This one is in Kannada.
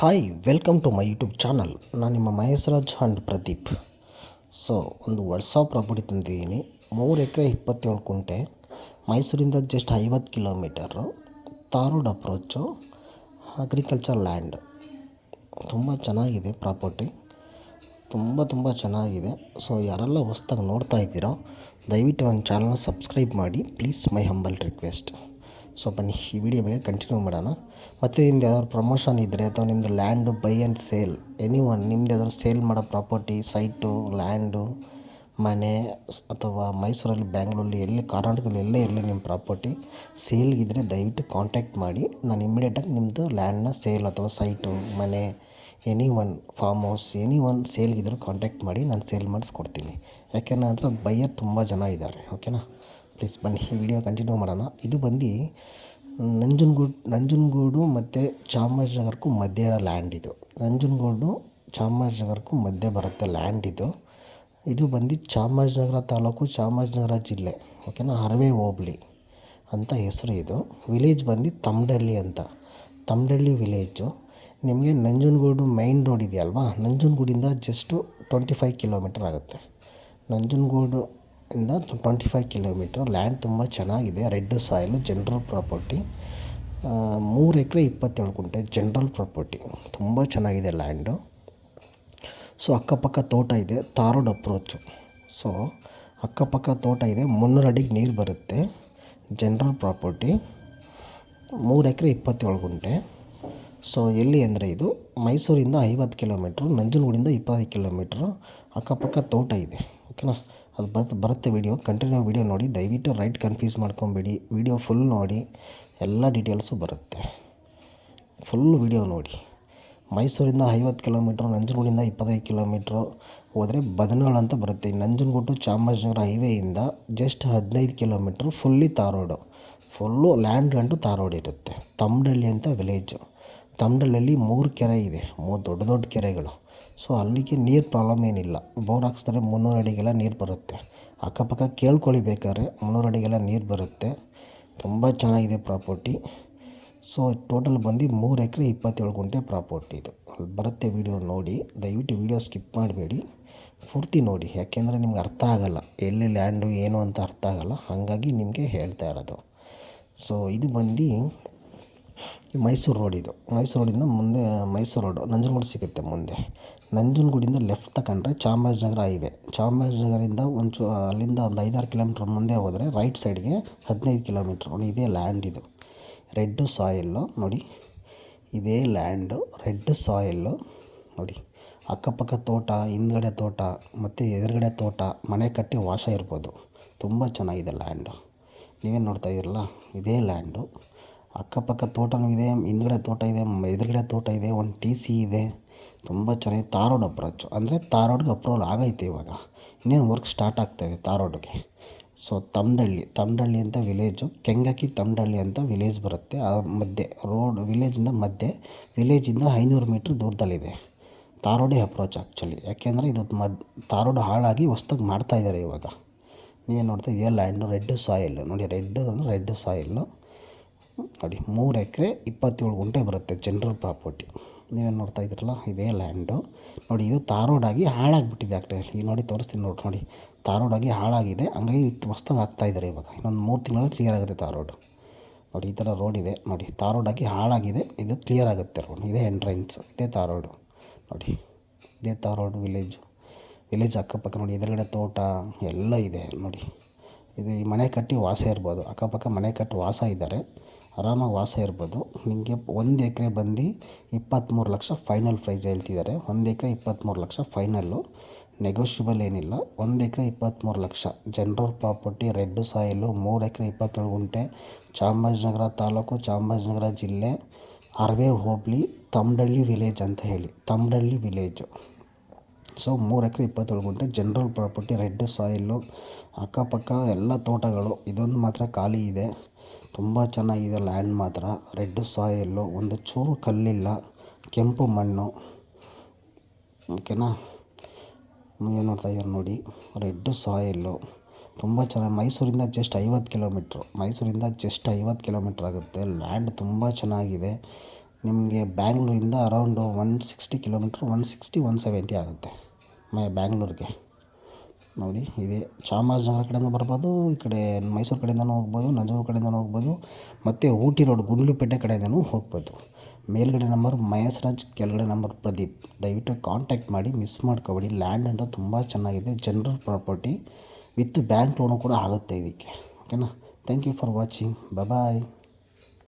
Hi welcome to my YouTube channel ನಾನು ನಿಮ್ಮ ಮಹೇಶ್ರಾಜ್ ಆ್ಯಂಡ್ ಪ್ರದೀಪ್. ಸೊ ಒಂದು ವರ್ಷ ಪ್ರಾಪರ್ಟಿ ತಂದಿದ್ದೀನಿ. ಮೂರು ಎಕರೆ ಇಪ್ಪತ್ತೇಳು ಕುಂಟೆ. ಮೈಸೂರಿಂದ ಜಸ್ಟ್ ಐವತ್ತು kilometre tar road approach agriculture land ತುಂಬ ಚೆನ್ನಾಗಿದೆ ಪ್ರಾಪರ್ಟಿ ತುಂಬ ತುಂಬ ಚೆನ್ನಾಗಿದೆ. ಸೊ ಯಾರೆಲ್ಲ ಹೊಸ್ದಾಗಿ ನೋಡ್ತಾ ಇದ್ದೀರೋ, ದಯವಿಟ್ಟು ನನ್ನ ಚಾನಲ್ನ ಸಬ್ಸ್ಕ್ರೈಬ್ ಮಾಡಿ. Please my humble request so ಬನ್ನಿ, ಈ ವಿಡಿಯೋ ಬಗ್ಗೆ ಕಂಟಿನ್ಯೂ ಮಾಡೋಣ. ಮತ್ತು ನಿಮ್ದು ಯಾವ್ದಾದ್ರು ಪ್ರಮೋಷನ್ ಇದ್ದರೆ ಅಥವಾ ನಿಮ್ಮದು land buy and sale any one ನಿಮ್ದು ಯಾವ್ದಾದ್ರು ಸೇಲ್ ಮಾಡೋ ಪ್ರಾಪರ್ಟಿ ಸೈಟು ಲ್ಯಾಂಡು ಮನೆ ಅಥವಾ ಮೈಸೂರಲ್ಲಿ, ಬ್ಯಾಂಗ್ಳೂರಲ್ಲಿ, ಎಲ್ಲಿ, ಕರ್ನಾಟಕದಲ್ಲಿ, ಎಲ್ಲೇ ಇರಲಿ ನಿಮ್ಮ ಪ್ರಾಪರ್ಟಿ ಸೇಲ್ಗಿದ್ರೆ ದಯವಿಟ್ಟು ಕಾಂಟ್ಯಾಕ್ಟ್ ಮಾಡಿ. ನಾನು ಇಮ್ಮಿಡಿಯೇಟಾಗಿ ನಿಮ್ಮದು ಲ್ಯಾಂಡ್ನ ಸೇಲ್ ಅಥವಾ ಸೈಟು ಮನೆ any one farm house any one ಸೇಲ್ಗಿದ್ರು contact ಮಾಡಿ, ನಾನು ಸೇಲ್ ಮಾಡಿಸ್ಕೊಡ್ತೀನಿ. ಯಾಕೆಂದ್ರೆ ಅದರ ಬೈಯರ್ ತುಂಬ ಜನ ಇದ್ದಾರೆ ಓಕೆನಾ ಪ್ಲೀಸ್ ಬನ್ನಿ ವಿಡಿಯೋ ಕಂಟಿನ್ಯೂ ಮಾಡೋಣ. ಇದು ಬಂದು, ನಂಜನಗೂಡು ನಂಜನಗೂಡು ಮತ್ತು ಚಾಮರಾಜನಗರಕ್ಕೂ ಮಧ್ಯ ಇರೋ ಲ್ಯಾಂಡ್ ಇದು. ನಂಜನಗೂಡು, ಚಾಮರಾಜನಗರಕ್ಕೂ ಮಧ್ಯೆ ಬರುತ್ತೆ ಲ್ಯಾಂಡ್ ಇದು. ಇದು ಬಂದು ಚಾಮರಾಜನಗರ ತಾಲೂಕು, ಚಾಮರಾಜನಗರ ಜಿಲ್ಲೆ ಓಕೆನಾ ಹರವೆ ಹೋಬ್ಳಿ ಅಂತ ಹೆಸರು ಇದು. ವಿಲೇಜ್ ಬಂದು ತಮ್ಡಳ್ಳಿ ಅಂತ. ತಮ್ಡಳ್ಳಿ ವಿಲೇಜು ನಿಮಗೆ ನಂಜನಗೂಡು ಮೈನ್ ರೋಡ್ ಇದೆಯಲ್ವಾ? ನಂಜನಗೂಡಿಂದ ಜಸ್ಟು ಟ್ವೆಂಟಿ ಫೈವ್ ಕಿಲೋಮೀಟರ್ ಆಗುತ್ತೆ. ನಂಜನಗೂಡು ಇಂದ ಟ್ವೆಂಟಿ ಫೈವ್ ಕಿಲೋಮೀಟ್ರ್ ಲ್ಯಾಂಡ್ ತುಂಬ ಚೆನ್ನಾಗಿದೆ. ರೆಡ್ ಸಾಯಿಲು ಜನರಲ್ ಪ್ರಾಪರ್ಟಿ ಮೂರು ಎಕರೆ ಇಪ್ಪತ್ತೇಳು ಗುಂಟೆ ಜನರಲ್ ಪ್ರಾಪರ್ಟಿ ತುಂಬ ಚೆನ್ನಾಗಿದೆ ಲ್ಯಾಂಡು ಸೊ ಅಕ್ಕಪಕ್ಕ ತೋಟ ಇದೆ. ತಾರೋಡ್ ಅಪ್ರೋಚು ಸೊ ಅಕ್ಕಪಕ್ಕ ತೋಟ ಇದೆ. ಮುನ್ನೂರು ಅಡಿಗೆ ನೀರು ಬರುತ್ತೆ. ಜನರಲ್ ಪ್ರಾಪರ್ಟಿ ಮೂರು ಎಕರೆ ಇಪ್ಪತ್ತೇಳು ಗುಂಟೆ. ಸೊ ಎಲ್ಲಿ ಅಂದರೆ ಇದು ಮೈಸೂರಿಂದ ಐವತ್ತು ಕಿಲೋಮೀಟ್ರು ನಂಜನಗೂಡಿಂದ ಇಪ್ಪತ್ತೈದು ಕಿಲೋಮೀಟ್ರ್ ಅಕ್ಕಪಕ್ಕ ತೋಟ ಇದೆ. ಓಕೆನಾ ಅದು ಬರ್ ಬರುತ್ತೆ ವಿಡಿಯೋ ಕಂಟಿನ್ಯೂ ವೀಡಿಯೋ ನೋಡಿ, ದಯವಿಟ್ಟು ರೈಟ್ ಕನ್ಫ್ಯೂಸ್ ಮಾಡ್ಕೊಬೇಡಿ. ವಿಡಿಯೋ ಫುಲ್ ನೋಡಿ, ಎಲ್ಲ ಡೀಟೇಲ್ಸು ಬರುತ್ತೆ. ಫುಲ್ ವಿಡಿಯೋ ನೋಡಿ. ಮೈಸೂರಿಂದ ಐವತ್ತು ಕಿಲೋಮೀಟ್ರು ನಂಜನಗೂಡಿಂದ ಇಪ್ಪತ್ತೈದು ಕಿಲೋಮೀಟ್ರು ಹೋದರೆ ಬದನಾಳ್ ಅಂತ ಬರುತ್ತೆ. ನಂಜನಗೂಡು ಚಾಮರಾಜನಗರ ಹೈವೇಯಿಂದ ಜಸ್ಟ್ ಹದಿನೈದು kilometre fully tar road full land ಗಂಟು ತಾರೋಡ್ ಇರುತ್ತೆ. ತಮ್ಮಡಳ್ಳಿ ಅಂತ ವಿಲೇಜು ತಮ್ಮಡಳ್ಳಿಯಲ್ಲಿ ಮೂರು ಕೆರೆ ಇದೆ. ಮೂರು ದೊಡ್ಡ ದೊಡ್ಡ ಕೆರೆಗಳು. ಸೊ ಅಲ್ಲಿಗೆ ನೀರು ಪ್ರಾಬ್ಲಮ್ ಏನಿಲ್ಲ. ಬೋರ್ ಹಾಕ್ಸಿದ್ರೆ ಮುನ್ನೂರು ಅಡಿಗೆಲ್ಲ ನೀರು ಬರುತ್ತೆ. ಅಕ್ಕಪಕ್ಕ ಕೇಳ್ಕೊಳ್ಳಿ ಬೇಕಾದ್ರೆ, ಮುನ್ನೂರು ಅಡಿಗೆಲ್ಲ ನೀರು ಬರುತ್ತೆ. ತುಂಬ ಚೆನ್ನಾಗಿದೆ ಪ್ರಾಪರ್ಟಿ ಸೊ ಟೋಟಲ್ ಬಂದು ಮೂರು ಎಕರೆ ಇಪ್ಪತ್ತೇಳು ಗುಂಟೆ ಪ್ರಾಪರ್ಟಿ ಇದು. ಅಲ್ಲಿ ಬರುತ್ತೆ ವಿಡಿಯೋ ನೋಡಿ. ದಯವಿಟ್ಟು ವಿಡಿಯೋ ಸ್ಕಿಪ್ ಮಾಡಬೇಡಿ. ಪೂರ್ತಿ ನೋಡಿ. ಯಾಕೆಂದರೆ ನಿಮ್ಗೆ ಅರ್ಥ ಆಗಲ್ಲ. ಎಲ್ಲಿ ಲ್ಯಾಂಡು ಏನು ಅಂತ ಅರ್ಥ ಆಗಲ್ಲ. ಹಾಗಾಗಿ ನಿಮಗೆ ಹೇಳ್ತಾ ಇರೋದು. ಸೊ ಇದು ಬಂದು ಮೈಸೂರು ರೋಡ್ ಇದು. ಮೈಸೂರು ರೋಡಿಂದ ಮುಂದೆ, ಮೈಸೂರು ರೋಡು, ನಂಜನಗೂಡು ಸಿಗುತ್ತೆ ಮುಂದೆ. ನಂಜನಗೂಡಿಂದ ಲೆಫ್ಟ್ ತಗೊಂಡ್ರೆ ಚಾಮರಾಜನಗರ ಹೈವೇ ಚಾಮರಾಜನಗರದಿಂದ ಒಂಚೂ ಅಲ್ಲಿಂದ ಒಂದು ಐದಾರು ಕಿಲೋಮೀಟ್ರ್ ಮುಂದೆ ಹೋದರೆ ರೈಟ್ ಸೈಡ್ಗೆ ಹದಿನೈದು ಕಿಲೋಮೀಟ್ರ್ ನೋಡಿ, ಇದೇ ಲ್ಯಾಂಡ್ ಇದು. ರೆಡ್ ಸಾಯಿಲ್ಲು ನೋಡಿ. ಇದೇ ಲ್ಯಾಂಡು ರೆಡ್ ಸಾಯಿಲ್ಲು ನೋಡಿ. ಅಕ್ಕಪಕ್ಕ ತೋಟ, ಹಿಂದ್ಗಡೆ ತೋಟ, ಮತ್ತು ಎದುರುಗಡೆ ತೋಟ, ಮನೆ ಕಟ್ಟಿ ವಾಶ ಇರ್ಬೋದು. ತುಂಬ ಚೆನ್ನಾಗಿದೆ ಲ್ಯಾಂಡು ನೀವೇನು ನೋಡ್ತಾ ಇದ್ದೀರಲ್ಲ? ಇದೇ ಲ್ಯಾಂಡು ಅಕ್ಕಪಕ್ಕ ತೋಟನೂ ಇದೆ, ಹಿಂದ್ಗಡೆ ತೋಟ ಇದೆ, ಎದುರುಗಡೆ ತೋಟ ಇದೆ, ಒಂದು ಟಿ ಸಿ ಇದೆ. ತುಂಬ ಚೆನ್ನಾಗಿ ತಾರೋಡ್ ಅಪ್ರೋಚ್ ಅಂದರೆ ತಾರೋಡ್ಗೆ ಅಪ್ರೂವಲ್ ಆಗೈತೆ ಇವಾಗ. ಇನ್ನೇನು ವರ್ಕ್ ಸ್ಟಾರ್ಟ್ ಆಗ್ತಾಯಿದೆ ತಾರೋಡ್ಗೆ ಸೊ ತಮ್ಡಳ್ಳಿ ತಮ್ಡಳ್ಳಿ ಅಂತ ವಿಲೇಜು ಕೆಂಗಕ್ಕಿ ತಮ್ಡಳ್ಳಿ ಅಂತ ವಿಲೇಜ್ ಬರುತ್ತೆ. ಆ ಮಧ್ಯೆ ರೋಡ್ ವಿಲೇಜಿಂದ ಮಧ್ಯೆ ವಿಲೇಜಿಂದ ಐನೂರು ಮೀಟ್ರ್ ದೂರದಲ್ಲಿದೆ. ತಾರೋಡೇ ಅಪ್ರೋಚ್ ಆ್ಯಕ್ಚುಲಿ ಯಾಕೆಂದರೆ ಇದು ಮದ್ ತಾರೋಡು ಹಾಳಾಗಿ ಹೊಸ್ದಾಗಿ ಮಾಡ್ತಾಯಿದ್ದಾರೆ ಇವಾಗ. ನೀವೇನು ನೋಡ್ತಾ ಇದೆಯಲ್ಲ ಲ್ಯಾಂಡು ರೆಡ್ ಸಾಯಿಲ್ ನೋಡಿ ರೆಡ್ ಅಂದರೆ ರೆಡ್ ಸಾಯಿಲ್ಲು ನೋಡಿ, ಮೂರು ಎಕರೆ ಇಪ್ಪತ್ತೇಳು ಗುಂಟೆ ಬರುತ್ತೆ ಜನರಲ್ ಪ್ರಾಪರ್ಟಿ ನೀವೇನು ನೋಡ್ತಾ ಇದ್ದೀರಲ್ಲ, ಇದೇ ಲ್ಯಾಂಡು ನೋಡಿ, ಇದು ತಾರೋಡಾಗಿ ಹಾಳಾಗಿಬಿಟ್ಟಿದೆ ಆಗ್ತದೆ ಈಗ ನೋಡಿ, ತೋರಿಸ್ತೀನಿ ನೋಡಿ ನೋಡಿ. ತಾರೋಡಾಗಿ ಹಾಳಾಗಿದೆ. ಹಂಗಾಗಿ ಹೊಸ್ದಾಗಿ ಆಗ್ತಾಯಿದ್ದಾರೆ ಇವಾಗ. ಇನ್ನೊಂದು ಮೂರು ತಿಂಗಳಲ್ಲಿ ಕ್ಲಿಯರ್ ಆಗುತ್ತೆ ತಾರೋಡು ನೋಡಿ, ಈ ಥರ ರೋಡ್ ಇದೆ. ನೋಡಿ ತಾರೋಡಾಗಿ ಹಾಳಾಗಿದೆ. ಇದು ಕ್ಲಿಯರ್ ಆಗುತ್ತೆ ರೋಡ್ ಇದೇ ಎಂಟ್ರೆನ್ಸ್ ಇದೇ ತಾರೋಡು ನೋಡಿ, ಇದೇ ತಾರೋಡು ವಿಲೇಜು ವಿಲೇಜ್ ಅಕ್ಕಪಕ್ಕ ನೋಡಿ, ಎದುರುಗಡೆ ತೋಟ ಎಲ್ಲ ಇದೆ. ನೋಡಿ, ಇದು ಈ ಮನೆ ಕಟ್ಟಿ ವಾಸ ಇರ್ಬೋದು. ಅಕ್ಕಪಕ್ಕ ಮನೆ ಕಟ್ಟಿ ವಾಸ ಇದ್ದಾರೆ. ಆರಾಮಾಗಿ ವಾಸ ಇರ್ಬೋದು. ನಿಮಗೆ ಒಂದು ಎಕರೆ ಬಂದು ಇಪ್ಪತ್ತ್ಮೂರು ಲಕ್ಷ ಫೈನಲ್ ಪ್ರೈಸ್ ಹೇಳ್ತಿದ್ದಾರೆ ಒಂದು ಎಕರೆ ಇಪ್ಪತ್ತ್ಮೂರು ಲಕ್ಷ ಫೈನಲ್ಲು ನೆಗೋಷಿಯಬಲ್ ಏನಿಲ್ಲ. ಒಂದು ಎಕರೆ ಇಪ್ಪತ್ತ್ಮೂರು lakh. General property red soil ಮೂರು ಎಕರೆ ಇಪ್ಪತ್ತೇಳು ಗುಂಟೆ. ಚಾಮರಾಜನಗರ ತಾಲೂಕು, ಚಾಮರಾಜನಗರ ಜಿಲ್ಲೆ, ಅರವೆ, ಹೋಬಳಿ, ತಮ್ಡಳ್ಳಿ ವಿಲೇಜ್ ಅಂತ ಹೇಳಿ. ತಮ್ಡಳ್ಳಿ ವಿಲೇಜು ಸೊ ಮೂರು ಎಕರೆ ಇಪ್ಪತ್ತೇಳು ಗುಂಟೆ. ಜನರಲ್ ಪ್ರಾಪರ್ಟಿ ರೆಡ್ ಸಾಯಿಲು ಅಕ್ಕಪಕ್ಕ ಎಲ್ಲ ತೋಟಗಳು. ಇದೊಂದು ಮಾತ್ರ ಖಾಲಿ ಇದೆ. ತುಂಬ ಚೆನ್ನಾಗಿದೆ ಲ್ಯಾಂಡ್ ಮಾತ್ರ. ರೆಡ್ ಸಾಯಿಲ್ಲು ಒಂದು ಚೂರು ಕಲ್ಲಿಲ್ಲ, ಕೆಂಪು ಮಣ್ಣು. ಓಕೆನಾ ನೀವು ನೋಡ್ತಾ ಇದ್ದಾರೆ ನೋಡಿ ರೆಡ್ ಸಾಯಿಲ್ಲು ತುಂಬ ಚೆನ್ನಾಗಿ, ಮೈಸೂರಿಂದ ಜಸ್ಟ್ ಐವತ್ತು ಕಿಲೋಮೀಟ್ರು ಮೈಸೂರಿಂದ ಜಸ್ಟ್ ಐವತ್ತು ಕಿಲೋಮೀಟ್ರ್ ಆಗುತ್ತೆ. ಲ್ಯಾಂಡ್ ತುಂಬ ಚೆನ್ನಾಗಿದೆ. ನಿಮಗೆ ಬ್ಯಾಂಗ್ಳೂರಿಂದ around one sixty kilometre one sixty one seventy ಆಗುತ್ತೆ. ಮೈ ಬ್ಯಾಂಗ್ಳೂರಿಗೆ ನೋಡಿ, ಇದೆ. ಚಾಮರಾಜನಗರ ಕಡೆಯಿಂದ ಬರ್ಬೋದು, ಈ ಕಡೆ ಮೈಸೂರು ಕಡೆಯಿಂದನೂ ಹೋಗ್ಬೋದು ನಂಜನಗೂಡು ಕಡೆಯಿಂದನೂ ಹೋಗ್ಬೋದು, ಮತ್ತು ಊಟಿ ರೋಡ್ ಗುಂಡ್ಲುಪೇಟೆ ಕಡೆಯಿಂದನೂ ಹೋಗ್ಬೋದು. ಮೇಲ್ಗಡೆ ನಂಬರ್ ಮಹೇಶ್ ರಾಜ್ ಕೆಳಗಡೆ ನಂಬರ್ ಪ್ರದೀಪ್. ದಯವಿಟ್ಟು ಕಾಂಟ್ಯಾಕ್ಟ್ ಮಾಡಿ, ಮಿಸ್ ಮಾಡ್ಕೊಬೇಡಿ. ಲ್ಯಾಂಡ್ ಅಂತ ತುಂಬ ಚೆನ್ನಾಗಿದೆ, general property with bank loan ಕೂಡ ಆಗುತ್ತೆ ಇದಕ್ಕೆ. ಓಕೆನಾ? Thank you for watching. Bye